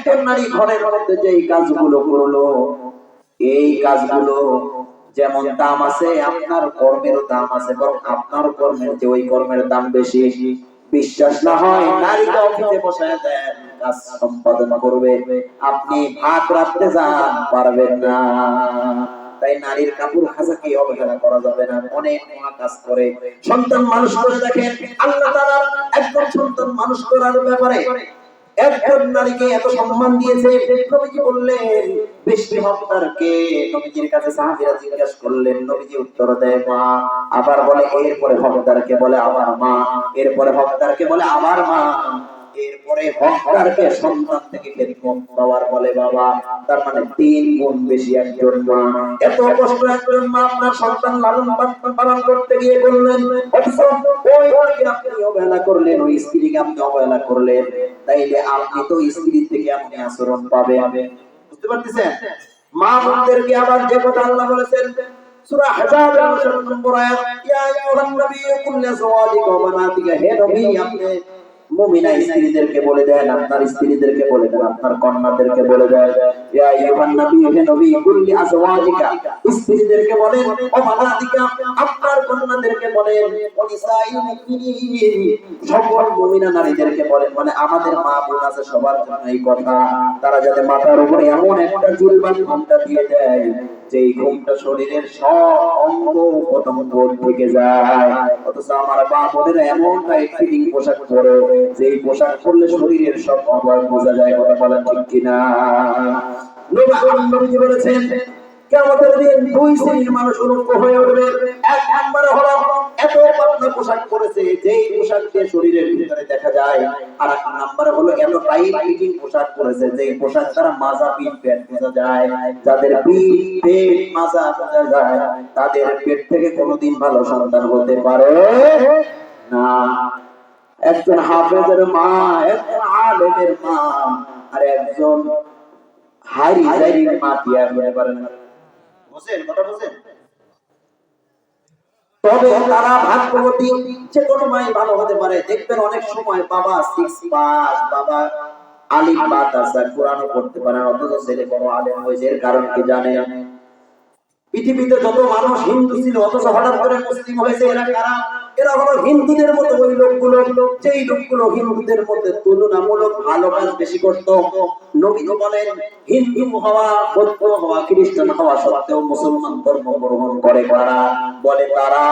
একজন নারী ঘরের মধ্যে যে এই কাজগুলো করল, এই কাজগুলো যেমন দাম আছে, আপনার কর্মেরও দাম আছে, বরং আপনার কর্মের যে ওই কর্মের দাম বেশি। বিশ্বাস না হয় নারীকে অফিসে বসায় দেন, কাজ সম্পাদন করবে। আপনি ভাত রাখতে যান, পারবেন না। তাই নারীর কাপড় খাঁচাকে অবহেলা করা যাবে না? অনেক মহা কাজ করে। সন্তান মানুষ করে দেখেন, আল্লাহ তাআলা একজন সন্তান মানুষ করার ব্যাপারে একজন নারীকে এত সম্মান দিয়েছে নবীজি বললেন? বৃষ্টি হত্যারকে নবীজির কাছে সাহাবীরা জিজ্ঞাসা করলেন, নবীজি উত্তর দেয়, মা। আবার বলে, এরপরে হকদারকে বলে আমার মা। এরপরে হকদারকে বলে, আমার মা। এরপরে সন্তান থেকে পাওয়ার বলে বাবা। তার মানে তিন গুণ বেশি একজন মা। এত কষ্ট একজন মা আপনার সন্তান লালন পালন- করতে গিয়ে আপনি অবহেলা করলেন, ওই স্ত্রীকে আপনি অবহেলা করলেন। তাইলে আপনি তো স্ত্রীর থেকে আপনি আচরণ পাবেন। বুঝতে পারতেছেন? মা বোনদেরকে আবার যে কথা আল্লাহ বলেছেন, সূরা হাজাবের 59 নম্বর আয়াত, ইয়া ওয়া হে নবী, আপনি মুমিনা স্ত্রীদেরকে বলে দেন, আপনার স্ত্রীদেরকে বলে দেন, আপনার কন্যাদেরকে বলে দেন, ইয়া আইয়ুহান নাবিয়্যু হে নবী কুল লিআজওয়াজিকা স্ত্রীদেরকে বলেন, ও বানাতিকা আপনার কন্যাদেরকে বলেন, ও নিসাইল মুমিনিন। সকল মুমিনা নারীদেরকে বলেন মানে আমাদের মা বোন আছে, সবার জন্য এই কথা। তারা যাতে মাথার উপরে এমন একটা জুলবান ঘুমটা দিয়ে দেয় যে এই ঘুমটা শরীরের সব অঙ্গ প্রত্যঙ্গ থেকে যায়। অথচ আমার মা বোনেরা এমন টাইট ফিটিং পোশাক পরে যে এই পোশাক পরলে শরীরের সব অভাব বোঝা যায়, কথা বলেন ঠিক কিনা। নবী বলেছেন কেমন দিন দুই শ্রেণির মানুষ উন্মুক্ত হয়ে উঠবে। এক পোশাক পরেছে, যেই পোশাক দিয়ে শরীরের ভিতরে দেখা যায়। আর এক নম্বরে হলো, এত টাইট ফিটিং পোশাক পরেছে, যেই পোশাক দ্বারা মাজা পিঠ পেট বোঝা যায়, যাদের পিঠ, পেট মাজা বোঝা যায়, তাদের পেট থেকে কোনোদিন ভালো সন্তান হতে পারে না। একজন হাফেজের মা, একজন আলেমের মা, আর একজন হারি জারি মা কি আর হতে পারে না? বুঝেন, কথা বুঝেন? তবে তারা ভাগ্যবতী যে কোনো মাই ভালো হতে পারে। দেখবেন অনেক সময় বাবা সিক্স পাস বাবা আলিম মাদ্রাসা কোরআনও পড়তে পারে অথচ ছেলে বড় আলেম হয়েছে এর কারণ কি জানে পৃথিবীতে যত মানুষ হিন্দু ছিল, অথচ হঠাৎ করে মুসলিম হয়েছে, এরা কারা? এরা হলো হিন্দুদের মতো ওই লোকগুলো। যেই লোকগুলো হিন্দুদের মধ্যে তুলনামূলক ভালো কাজ বেশি করত। নবী বলেন, হিন্দু হওয়া, বৌদ্ধ হওয়া, খ্রিস্টান হওয়া সত্ত্বেও মুসলমান ধর্ম গ্রহণ করে তারা। বলে তারা,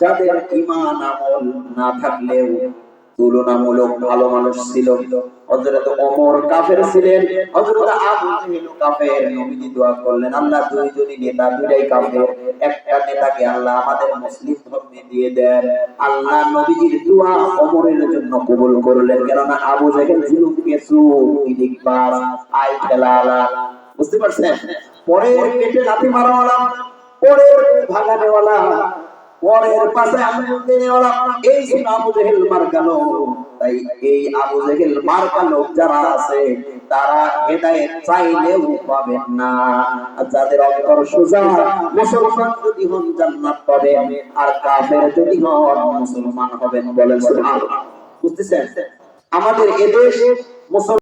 যাদের ইমান আমল না থাকলেও তুলনামূলক ভালো মানুষ ছিল। হযরত ওমর কাফের ছিলেন। হযরত আবু জাহেল কাফের নবীজি দোয়া করলেন, আল্লাহ নেতা, দুইটাই কাফের। একটা নেতাকে আল্লাহ আমাদের মুসলিম ধর্মে দিয়ে দেন। আল্লাহ নবীজির দোয়া ওমরের জন্য কবুল করলেন। কেননা আবু জাহেল জুলুম কেসু আই খেলালা। বুঝতে পারছেন? পরে পেটে লাথি মারাওয়ালা পরে ভাগানেওয়ালা। পরের পাশে এই আবু জেহেল তাই এই আবু জেহেল যারা আছে, তারা চাইলেও পাবেন না। যাদের অন্তর সোজা, মুসলমান যদি হন, জান্নাত আর কাফের যদি হন, মুসলমান হবেন বুঝতেছেন? আমাদের এদেশ মুসলমান